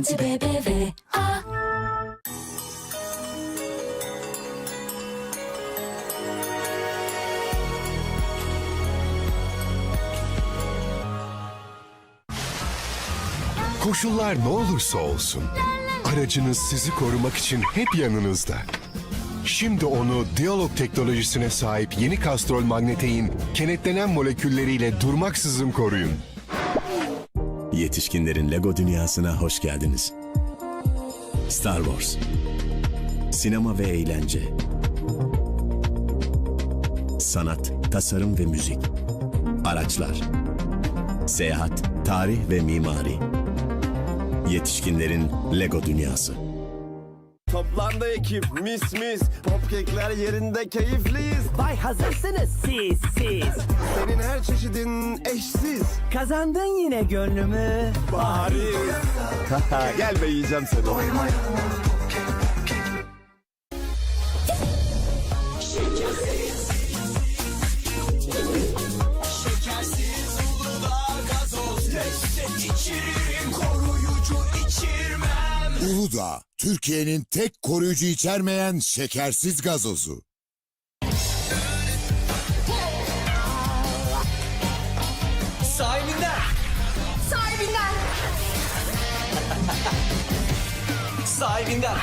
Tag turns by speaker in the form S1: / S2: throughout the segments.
S1: Anti BBV A
S2: Koşullar ne olursa olsun, aracınız sizi korumak için hep yanınızda. Şimdi onu diyalog teknolojisine sahip yeni kastrol magnetein kenetlenen molekülleriyle durmaksızın koruyun.
S3: Yetişkinlerin Lego dünyasına hoş geldiniz. Star Wars. Sinema ve eğlence. Sanat, tasarım ve müzik. Araçlar. Seyahat, tarih ve mimari. Yetişkinlerin Lego dünyası.
S4: Toplandı ekip mis mis Popkekler yerinde keyifliyiz
S5: Vay hazırsınız siz siz.
S4: Her çeşidin eşsiz
S5: Kazandın yine gönlümü.
S4: Bariz Gel be yiyeceğim seni
S6: Uludağ, Türkiye'nin tek koruyucu içermeyen şekersiz gazozu.
S7: Sahibinden.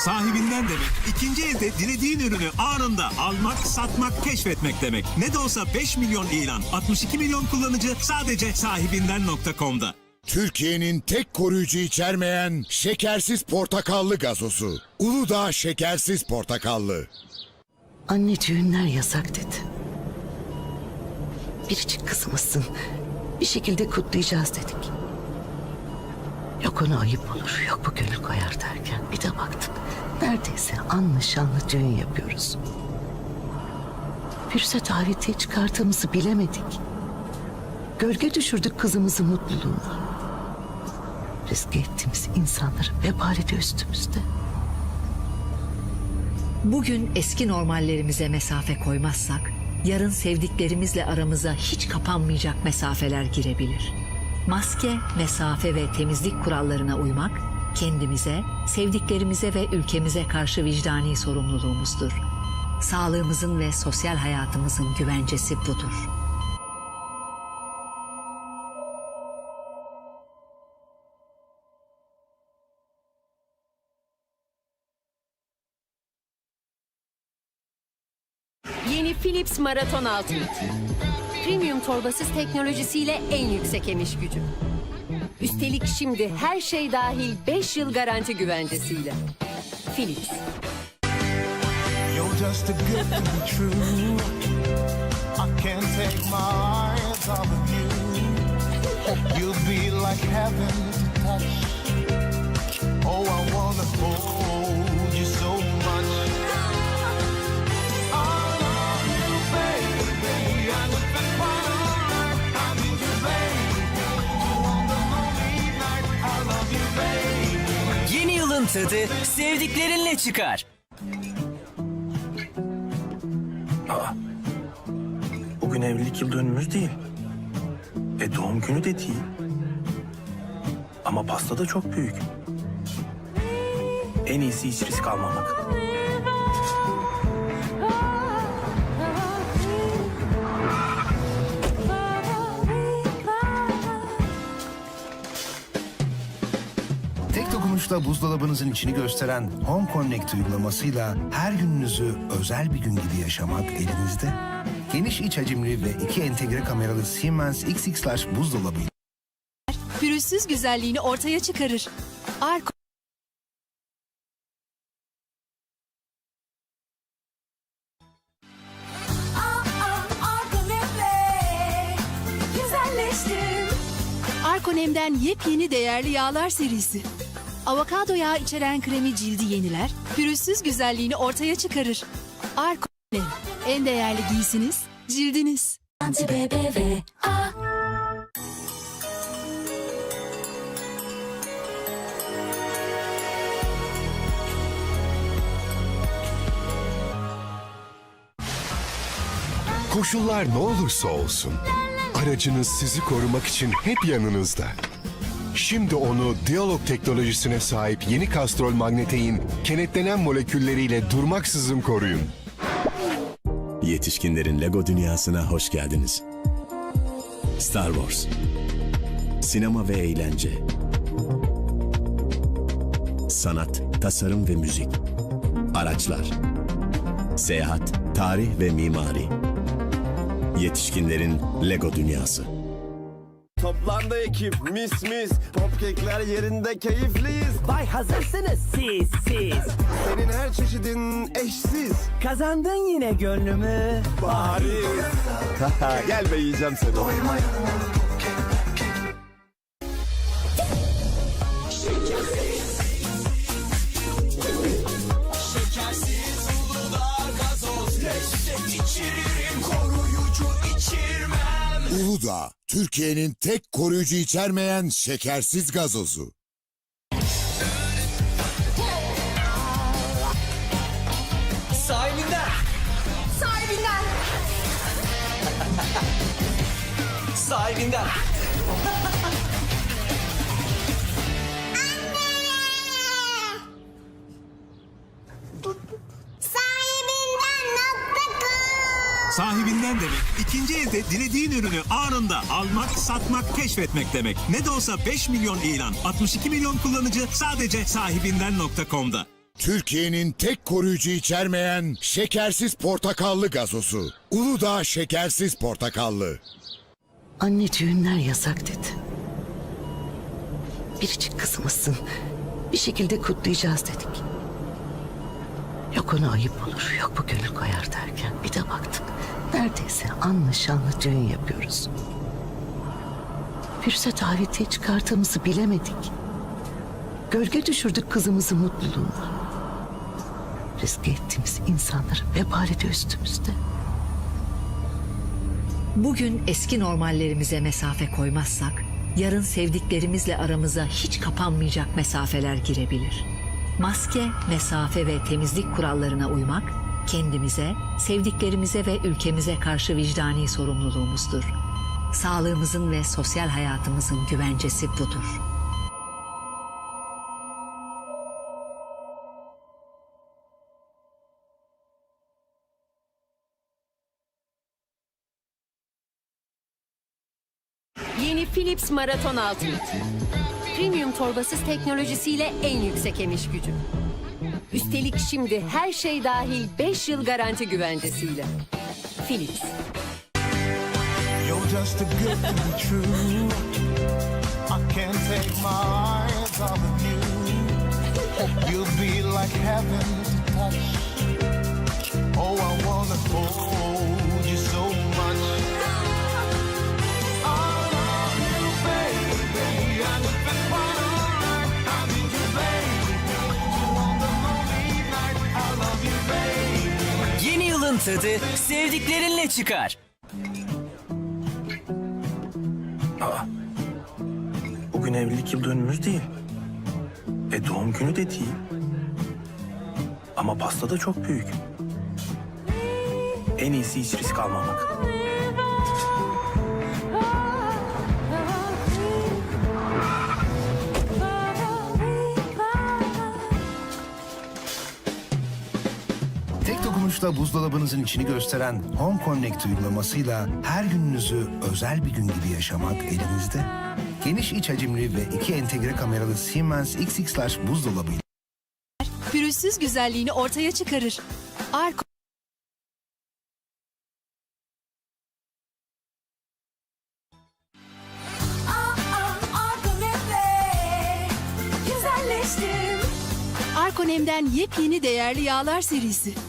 S1: Sahibinden
S8: demek. İkinci elde dilediğin ürünü anında almak, satmak, keşfetmek demek. Ne de olsa 5 milyon ilan, 62 milyon kullanıcı sadece sahibinden.com'da.
S6: Türkiye'nin tek koruyucu içermeyen şekersiz portakallı gazozu. Uludağ şekersiz portakallı.
S9: Anne düğünler yasak dedi. Biricik kızımızsın. Bir şekilde kutlayacağız dedik. Yok ona ayıp olur, yok bu gönül koyar derken bir de baktık. Neredeyse anlı şanlı düğün yapıyoruz. Virüse davetiye çıkarttığımızı bilemedik. Gölge düşürdük kızımızın mutluluğuna. Riske ettiğimiz insanların vebali de üstümüzde.
S10: Bugün eski normallerimize mesafe koymazsak, yarın sevdiklerimizle aramıza hiç kapanmayacak mesafeler girebilir. Maske, mesafe ve temizlik kurallarına uymak, kendimize, sevdiklerimize ve ülkemize karşı vicdani sorumluluğumuzdur. Sağlığımızın ve sosyal hayatımızın güvencesi budur.
S11: Yeni Philips Marathon Ultimate. Premium torbasız teknolojisiyle en yüksek emiş gücü. Üstelik şimdi her şey dahil 5 yıl garanti güvencesiyle. Philips.
S12: Oh, I wanna hold you so much.
S7: Tadı sevdiklerinle çıkar.
S4: Bugün evlilik yıl dönümümüz değil. E doğum günü de değil. Ama pasta da çok büyük. En iyisi hiç risk almamak
S12: Tek dokunuşla buzdolabınızın içini gösteren Home Connect uygulamasıyla her gününüzü özel bir gün gibi yaşamak elinizde. Geniş iç hacimli ve iki entegre kameralı Siemens XX buzdolabı
S11: Pürüzsüz güzelliğini ortaya çıkarır. Arko Arkonem'den yepyeni değerli yağlar serisi. Avokado yağı içeren kremi cildi yeniler, pürüzsüz güzelliğini ortaya çıkarır. Arko en değerli giysiniz, cildiniz.
S1: Anti BBVA.
S2: Koşullar ne olursa olsun, aracınız sizi korumak için hep yanınızda. Şimdi onu diyalog teknolojisine sahip yeni kastrol magnetein kenetlenen molekülleriyle durmaksızın koruyun.
S3: Yetişkinlerin Lego dünyasına hoş geldiniz. Star Wars. Sinema ve eğlence. Sanat, tasarım ve müzik. Araçlar. Seyahat, tarih ve mimari. Yetişkinlerin Lego dünyası.
S13: Toplandı ekip mis mis. Popkekler yerinde keyifliyiz.
S5: Bay hazırsınız siz siz.
S13: Senin her çeşidin eşsiz.
S5: Kazandın yine gönlümü.
S13: Bariz Gel be yiyeceğim seni.
S6: Uludağ, Türkiye'nin tek koruyucu içermeyen şekersiz gazozu.
S7: Sahibinden.
S1: Sahibinden.
S7: Sahibinden.
S8: Sahibinden demek ikinci elde dilediğin ürünü anında almak, satmak, keşfetmek demek. Ne de olsa 5 milyon ilan, 62 milyon kullanıcı sadece sahibinden.com'da.
S6: Türkiye'nin tek koruyucu içermeyen şekersiz portakallı gazosu. Uludağ şekersiz portakallı.
S9: Anne düğünler yasak dedi. Biricik kızımızsın. Bir şekilde kutlayacağız dedik. Yok ona ayıp olur, yok bu gönül koyar derken bir de baktık. Neredeyse anlı şanlı düğün yapıyoruz. Virüse davetiye çıkarttığımızı bilemedik. Gölge düşürdük kızımızın mutluluğuna. Riske ettiğimiz insanların vebali de üstümüzde.
S10: Bugün eski normallerimize mesafe koymazsak, yarın sevdiklerimizle aramıza hiç kapanmayacak mesafeler girebilir. Maske, mesafe ve temizlik kurallarına uymak, kendimize, sevdiklerimize ve ülkemize karşı vicdani sorumluluğumuzdur. Sağlığımızın ve sosyal hayatımızın güvencesi budur.
S11: Yeni Philips Maraton Ultimate. Premium torbasız teknolojisiyle en yüksek emiş gücü. Üstelik şimdi her şey dahil 5 yıl garanti güvencesiyle. Philips.
S12: Oh, I wanna hold you so much.
S7: Tadı sevdiklerinle çıkar.
S4: Aa, bugün evlilik yıl dönümümüz değil. E doğum günü de değil. Ama pasta da çok büyük. En iyisi hiç risk almamak.
S14: Dokunuşla buzdolabınızın içini gösteren Home Connect uygulamasıyla her gününüzü özel bir gün gibi yaşamak elinizde. Geniş iç hacimli ve iki entegre kameralı Siemens XX buzdolabı
S1: Pürüzsüz güzelliğini ortaya çıkarır. Arko. Arkonem'den yepyeni değerli yağlar serisi.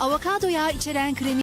S1: Avokado yağı içeren kremi